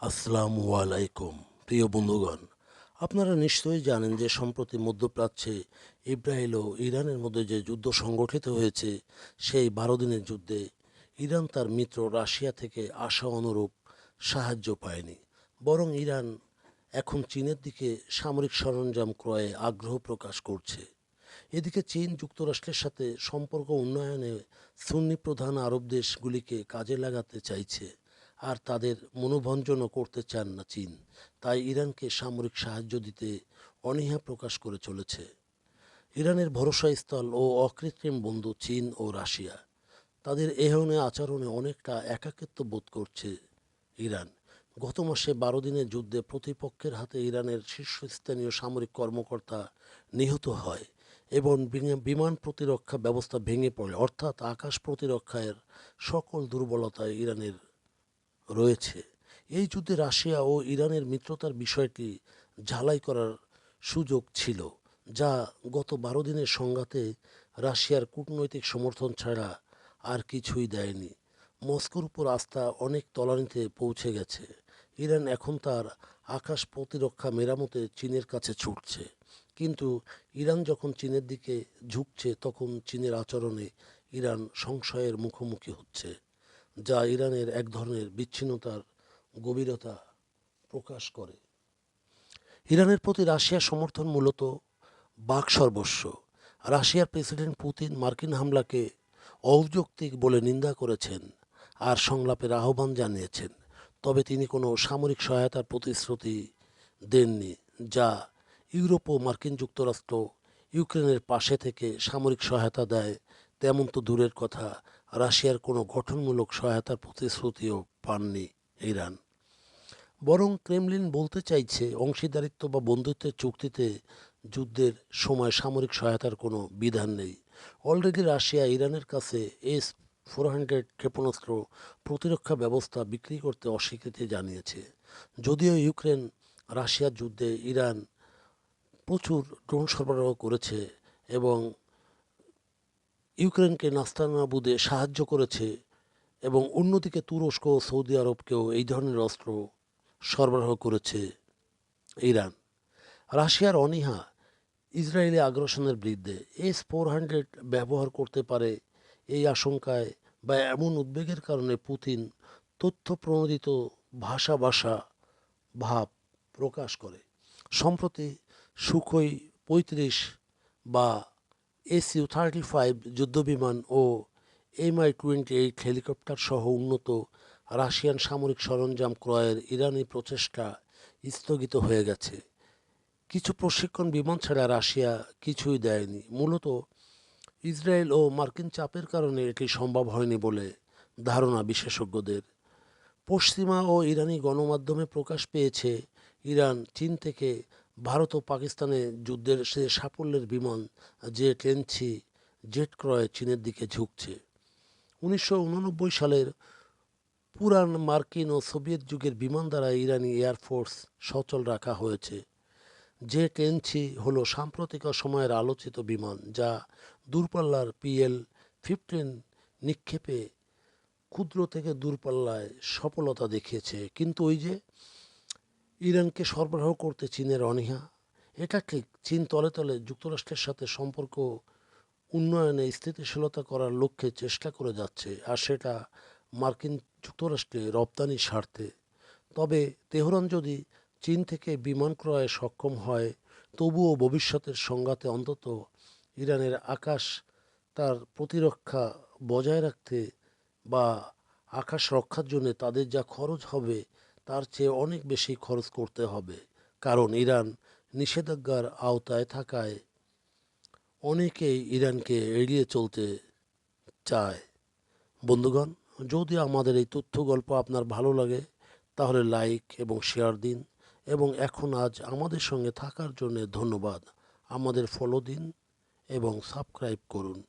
আসসালামু আলাইকুম, প্রিয় বন্ধুগণ। আপনারা নিশ্চয়ই জানেন যে সম্প্রতি মধ্যপ্রাচ্যে ইব্রাহিল ও ইরানের মধ্যে যে যুদ্ধ সংগঠিত হয়েছে, সেই বারো দিনের যুদ্ধে ইরান তার মিত্র রাশিয়া থেকে আশা অনুরূপ সাহায্য পায়নি। বরং ইরান এখন চীনের দিকে সামরিক সরঞ্জাম ক্রয়ে আগ্রহ প্রকাশ করছে। এদিকে চীন যুক্তরাষ্ট্রের সাথে সম্পর্ক উন্নয়নে সুন্নি প্রধান আরব দেশগুলিকে কাজে লাগাতে চাইছে। আর তাদের মনোভঞ্জনও করতে চান না চীন তাই ইরানকে সামরিক সাহায্য দিতে অনীহা প্রকাশ করে চলেছে। ইরানের ভরসাস্থল ও অকৃত্রিম বন্ধু চীন ও রাশিয়া। তাদের এহনে আচরণে অনেকটা একাকিত্ব বোধ করছে ইরান। গত মাসে বারো দিনের যুদ্ধে প্রতিপক্ষের হাতে ইরানের শীর্ষস্থানীয় সামরিক কর্মকর্তা নিহত হয় এবং বিমান প্রতিরক্ষা ব্যবস্থা ভেঙে পড়ে। অর্থাৎ আকাশ প্রতিরক্ষার সকল দুর্বলতায় ইরানের রয়েছে। এই যুদ্ধে রাশিয়া ও ইরানের মিত্রতার বিষয়টি ঝালাই করার সুযোগ ছিল, যা গত বারো দিনের সংঘাতে রাশিয়ার কূটনৈতিক সমর্থন ছাড়া আর কিছুই দেয়নি। মস্কোর উপর আস্থা অনেক তলানিতে পৌঁছে গেছে। ইরান এখন তার আকাশ প্রতিরক্ষা মেরামতে চীনের কাছে ছুটছে। কিন্তু ইরান যখন চীনের দিকে ঝুঁকছে, তখন চীনের আচরণে ইরান সংশয়ের মুখোমুখি হচ্ছে। যা ইরানের এক ধরনের বিচ্ছিন্নতার গভীরতা প্রকাশ করে। ইরানের প্রতি রাশিয়ার সমর্থন মূলত বাক সর্বস্ব। রাশিয়ার প্রেসিডেন্ট পুতিন মার্কিন হামলাকে অযৌক্তিক বলে নিন্দা করেছেন আর সংলাপের আহ্বান জানিয়েছেন, তবে তিনি কোনো সামরিক সহায়তার প্রতিশ্রুতি দেননি, যা ইউরোপ ও মার্কিন যুক্তরাষ্ট্র ইউক্রেনের পাশে থেকে সামরিক সহায়তা দেয় তেমন তো দূরের কথা। রাশিয়ার কোনো গঠনমূলক সহায়তার প্রতিশ্রুতিও পাননি ইরান। বরং ক্রেমলিন বলতে চাইছে, অংশীদারিত্ব বা বন্ধুত্বের চুক্তিতে যুদ্ধের সময় সামরিক সহায়তার কোনো বিধান নেই। অলরেডি রাশিয়া ইরানের কাছে এস ফোর হান্ড্রেড ক্ষেপণাস্ত্র প্রতিরক্ষা ব্যবস্থা বিক্রি করতে অস্বীকৃতি জানিয়েছে। যদিও ইউক্রেন রাশিয়ার যুদ্ধে ইরান প্রচুর ড্রোন সরবরাহ করেছে এবং ইউক্রেনকে নাস্তানাবুদে সাহায্য করেছে এবং অন্যদিকে তুরস্ক ও সৌদি আরবকেও এই ধরনের অস্ত্র সরবরাহ করেছে ইরান। রাশিয়ার অনীহা ইসরায়েলি আগ্রাসনের বিরুদ্ধে এস ফোর হান্ড্রেড ব্যবহার করতে পারে এই আশঙ্কায় বা এমন উদ্বেগের কারণে পুতিন তথ্য প্রণোদিত ভাষা ভাষা ভাব প্রকাশ করে। সম্প্রতি সুখই পঁয়ত্রিশ বা এসইউ থার্টি ফাইভ যুদ্ধবিমান ও এমআই টোয়েন্টি এইট হেলিকপ্টার সহ উন্নত রাশিয়ান সামরিক সরঞ্জাম ক্রয়ের ইরানি প্রচেষ্টা স্থগিত হয়ে গেছে। কিছু প্রশিক্ষণ বিমান ছাড়া রাশিয়া কিছুই দেয়নি। মূলত ইসরায়েল ও মার্কিন চাপের কারণে এটি সম্ভব হয়নি বলে ধারণা বিশেষজ্ঞদের। পশ্চিমা ও ইরানি গণমাধ্যমে প্রকাশ পেয়েছে, ইরান, চীন থেকে ভারত ও পাকিস্তানে যুদ্ধের সে সাফল্যের বিমান, যে এনছি জেট ক্রয়ে চীনের দিকে ঝুঁকছে। উনিশশো উননব্বই সালের পুরান মার্কিন ও সোভিয়েত যুগের বিমান দ্বারা ইরানি এয়ারফোর্স সচল রাখা হয়েছে। জেট এনছি হলো সাম্প্রতিক সময়ের আলোচিত বিমান, যা দূরপাল্লার পিএল ফিফটিন নিক্ষেপে ক্ষুদ্র থেকে দূরপাল্লায় সফলতা দেখিয়েছে। কিন্তু ওই যে ইরানকে সরবরাহ করতে চীনের অনীহা। এটা ঠিক, চীন তলে তলে যুক্তরাষ্ট্রের সাথে সম্পর্ক উন্নয়নে স্থিতিশীলতা করার লক্ষ্যে চেষ্টা করে যাচ্ছে, আর সেটা মার্কিন যুক্তরাষ্ট্রে রপ্তানি স্বার্থে। তবে তেহরান যদি চীন থেকে বিমান ক্রয়ে সক্ষম হয়, তবুও ভবিষ্যতের সংঘাতে অন্তত ইরানের আকাশ তার প্রতিরক্ষা বজায় রাখতে বা আকাশ রক্ষার জন্য তাদের যা খরচ হবে তার চেয়ে অনেক বেশি খরচ করতে হবে। কারণ ইরান নিষেধাজ্ঞার আওতায় থাকায় অনেকেই ইরানকে এড়িয়ে চলতে চায়। বন্ধুগণ, যদি আমাদের এই তথ্য গল্প আপনার ভালো লাগে, তাহলে লাইক এবং শেয়ার দিন এবং এখন আজ আমাদের সঙ্গে থাকার জন্য ধন্যবাদ। আমাদের ফলো দিন এবং সাবস্ক্রাইব করুন।